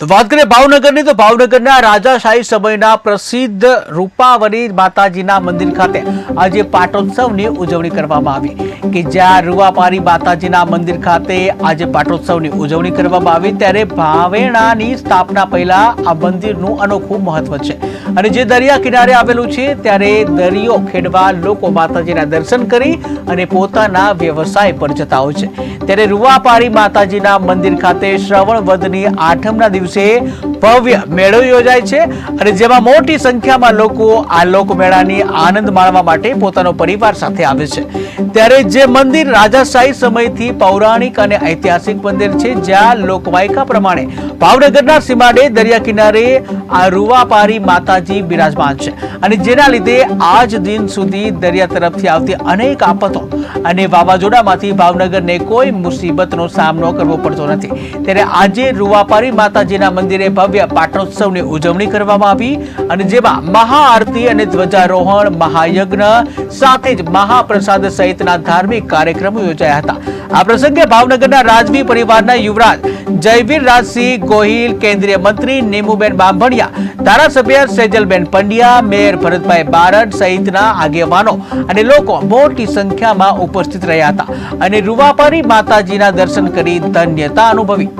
તો વાત કરીએ ભાવનગરની, તો ભાવનગરના રાજાશાહી સમયના પ્રસિદ્ધ રૂપાવલી માતાજીના મંદિર ખાતે આજે પાટોત્સવની ઉજવણી કરવામાં આવી કે જ્યાં રૂવાપારી માતાજીના મંદિર ખાતે આજે પાટોત્સવની ઉજવણી કરવામાં આવી. ત્યારે ભાવેણાની સ્થાપના પહેલા આ મંદિરનું અનોખું મહત્વ છે. અને જે દરિયા કિનારે આવેલું છે, ત્યારે દરિયો ખેડવા લોકો માતાજીના દર્શન કરી અને પોતાના વ્યવસાય પર જતા હોય છે. ત્યારે રૂવાપારી માતાજીના મંદિર ખાતે શ્રવણ વધની આઠમના દિવસે ભવ્ય મેળો યોજાય છે અને જેમાં મોટી સંખ્યામાં લોકો આ લોકમેળાની આનંદ માણવા માટે પોતાનો પરિવાર સાથે આવે છે. ત્યારે જે મંદિર રાજાશાહી સમયથી પૌરાણિક અને ઐતિહાસિક મંદિર છે, જ્યાં લોકવાયકા પ્રમાણે ભાવનગરના સીમાડે દરિયા કિનારે આ રૂવાપારી માતાજી બિરાજમાન છે. અને જેના લીધે આજ દિન સુધી દરિયા તરફથી આવતી અનેક આફતો અને વાવાઝોડામાંથી ભાવનગરને કોઈ મુસીબતનો સામનો કરવો પડતો નથી. ત્યારે આજે રૂવાપારી માતાજીના મંદિરે ભવ્ય પાટણોત્સવની ઉજવણી કરવામાં આવી અને જેમાં મહાઆરતી અને ધ્વજારોહણ, મહાયજ્ઞ સાથે જ મહાપ્રસાદ સહિતના ધાર્મિક કાર્યક્રમો યોજાયા હતા. આ પ્રસંગે ભાવનગરના રાજવી પરિવારના યુવરાજ જયવીર રાજસિંહ ગોહિલ, કેન્દ્રીય મંત્રી નીમુબેન બાંભણિયા, ધારાસભ્ય સેજલબેન પંડ્યા, મેયર ભરતભાઈ બારડ સહિતના આગેવાનો અને લોકો મોટી સંખ્યામાં ઉપસ્થિત રહ્યા હતા અને રૂવાપારી માતાજીના દર્શન કરી ધન્યતા અનુભવી.